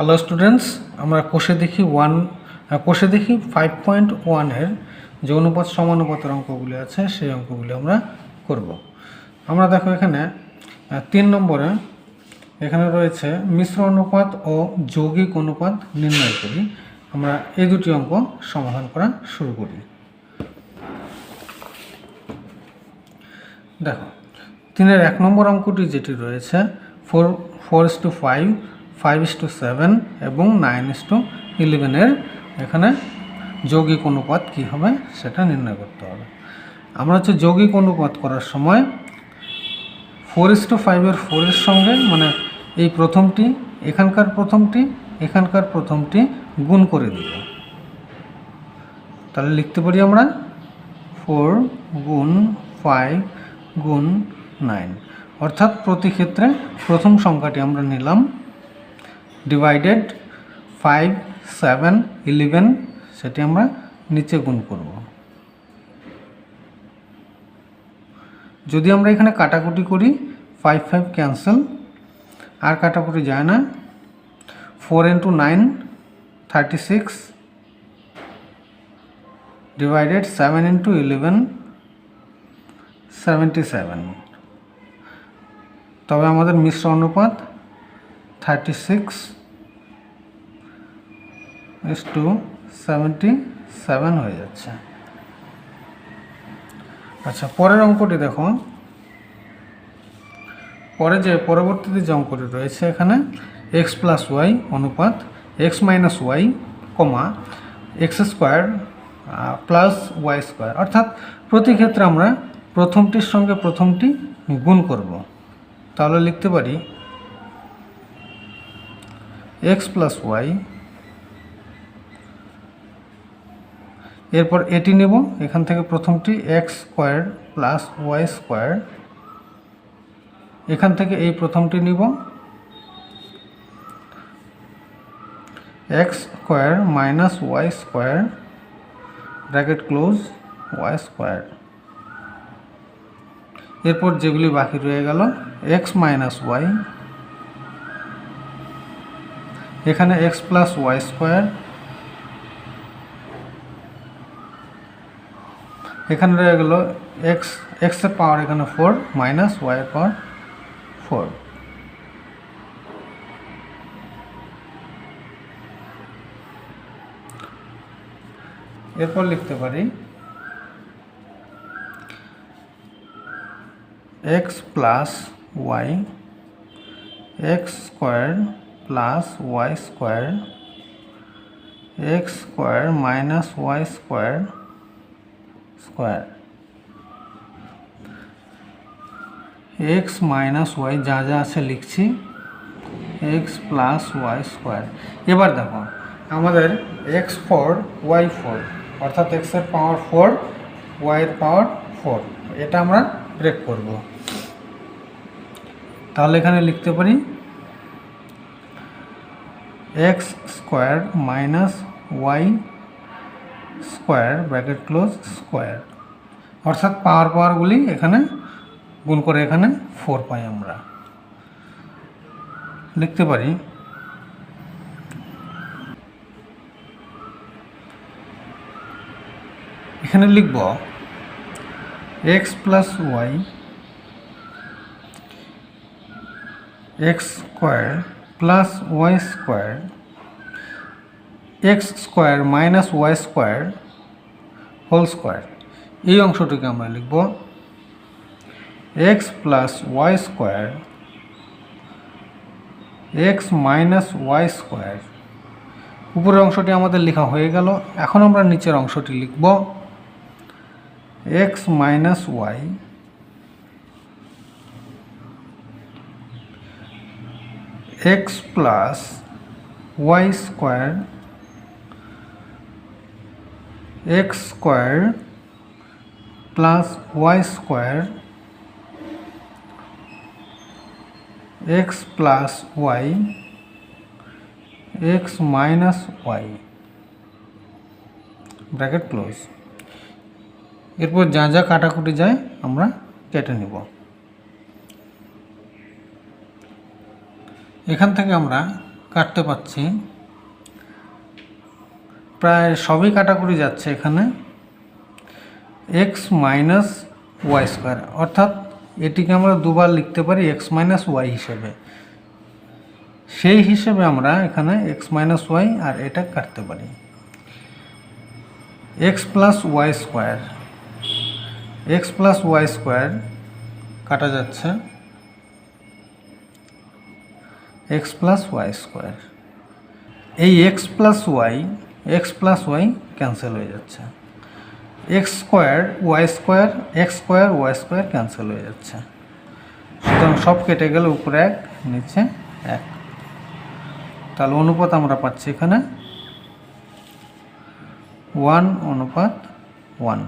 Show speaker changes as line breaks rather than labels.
Hello students আমরা কোষে দেখি ওয়ান কোষে দেখি ফাইভ পয়েন্ট ওয়ানের যে অনুপাত সমানুপাতের অঙ্কগুলি আছে, সেই অঙ্কগুলি আমরা করব। আমরা দেখো এখানে তিন নম্বরে এখানে রয়েছে মিশ্র অনুপাত ও যৌগিক অনুপাত নির্ণয় করি। আমরা এই দুটি অঙ্ক সমাধান করা শুরু করি। দেখো, তিনের এক নম্বর অঙ্কটি যেটি রয়েছে four four two five five is two seven এবং নাইন ইস টু ইলেভেনের এখানে যৌগিক অনুপাত কী হবে সেটা নির্ণয় করতে হবে। আমরা হচ্ছে যৌগিক অনুপাত করার সময় ফোর ইস টু ফাইভের ফোরের সঙ্গে মানে এই প্রথমটি, এখানকার প্রথমটি এখানকার প্রথমটি গুণ করে দিব। তাহলে লিখতে পারি আমরা ফোর গুণ ফাইভ গুণ নাইন অর্থাৎ প্রতি ক্ষেত্রে প্রথম সংখ্যাটি আমরা নিলাম ডিভাইডেড ফাইভ সেভেন ইলেভেন সেটি আমরা নিচে গুণ করব। যদি আমরা এখানে কাটাকুটি করি ফাইভ ফাইভ ক্যান্সেল আর কাটাকুটি যায় না four into nine thirty six divided seven into eleven seventy seven তবে আমাদের মিশ্র অনুপাত thirty six is two seventy seven হয়ে যাচ্ছে। আচ্ছা পরের অঙ্কটি দেখো। পরে যে পরবর্তীতে যে অঙ্কটি রয়েছে এখানে এক্স প্লাস ওয়াই অনুপাত X minus Y comma X square plus Y square অর্থাৎ প্রতি ক্ষেত্রে আমরা প্রথমটির সঙ্গে প্রথমটি গুণ করব। তাহলে লিখতে পারি এক্স প্লাস ওয়াই এরপর এটি নেব, এখান থেকে প্রথমটি X square plus Y square. এখান থেকে এই প্রথমটি নিব। X square minus Y square bracket close Y square. এরপর যেগুলি বাকি রয়ে গেল এক্স মাইনাস ওয়াই এখানে এক্স প্লাস ওয়াই স্কোয়ার এখানে রয়ে গেল এক্স এক্সের পাওয়ার এখানে four minus Y power four এরপর লিখতে পারি X plus Y X square plus Y square X square minus Y square square. X minus Y যা যা আছে লিখছি এক্স প্লাস ওয়াই স্কোয়ার এবার দেখো, আমাদের এক্স ফোর ওয়াই ফোর অর্থাৎ এক্সের পাওয়ার ফোর ওয়াইয়ের পাওয়ার ফোর এটা আমরা ব্রেক করব। তাহলে এখানে লিখতে পারি X square minus Y square, bracket close, square. অর্থাৎ পাওয়ার পাওয়ারগুলি এখানে গুণ করে এখানে ফোর পাই আমরা। লিখতে পারি। এখানে লিখব X plus Y X square plus Y square X square minus Y square whole square. এই অংশটিকে আমরা লিখব X plus Y square X minus Y square. উপরের অংশটি আমাদের লেখা হয়ে গেল। এখন আমরা নিচের অংশটি লিখব X minus Y X plus Y square X square plus Y square X plus Y X minus Y. Bracket close. এরপর যা যা কাটাকুটি যায় আমরা কেটে নেব। এখান থেকে আমরা কাটতে পাচ্ছি প্রায় সবই কাটাকুটি যাচ্ছে এখানে। এক্স মাইনাস ওয়াই স্কোয়ার অর্থাৎ এটিকে আমরা দুবার লিখতে পারি এক্স মাইনাস ওয়াই হিসেবে। সেই হিসেবে আমরা এখানে এক্স মাইনাস ওয়াই আর এটা কাটতে পারি। X plus Y square X plus Y square কাটা যাচ্ছে। এক্স প্লাস ওয়াই স্কোয়ার এই X plus Y X plus Y cancel হয়ে যাচ্ছে। X square Y square X square Y square cancel হয়ে যাচ্ছে। সুতরাং সব কেটে গেলে উপরে এক, নিচে এক। তাহলে অনুপাত আমরা পাচ্ছি এখানে। ওয়ান অনুপাত ওয়ান